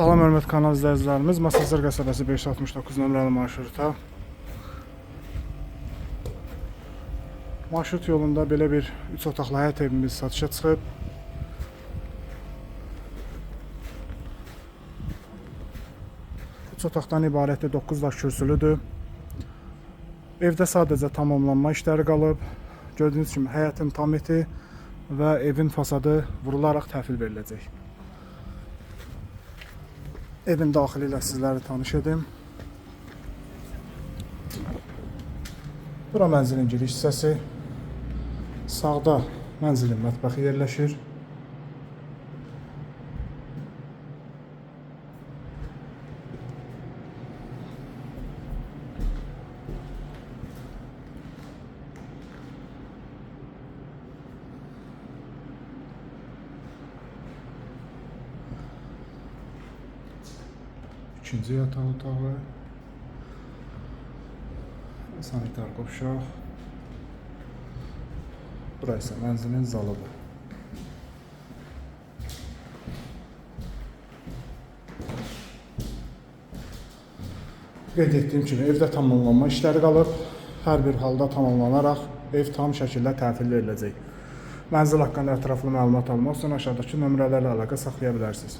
Salam hörmət kanal izləyicilərimiz. Masazır qəsəbəsi 569 nömrəli marşruta. Marşrut yolunda belə bir 3 otaqlı həyət evimiz satışa çıxıb. Üç otaqdan ibarətdir, 9 daş kürsülüdür. Evdə sadəcə tamamlanma işləri qalıb. Gördüyünüz kimi həyətin tam eti və evin fasadı vurularaq təhvil veriləcək. Evin daxili ilə sizləri tanış edim. Bura mənzilin giriş hissəsi. Sağda mənzilin mətbəxi yerləşir. İkinci yataq otağı. Sanitar qovşaq. Bura isə mənzilin zalıdır. Qeyd etdiyim kimi evdə tamamlanma işləri qalıb. Hər bir halda tamamlanaraq ev tam şəkildə təhvil veriləcək. Mənzil haqqında ətraflı məlumat almaq üçün aşağıdakı nömrələrlə əlaqə saxlaya bilərsiniz.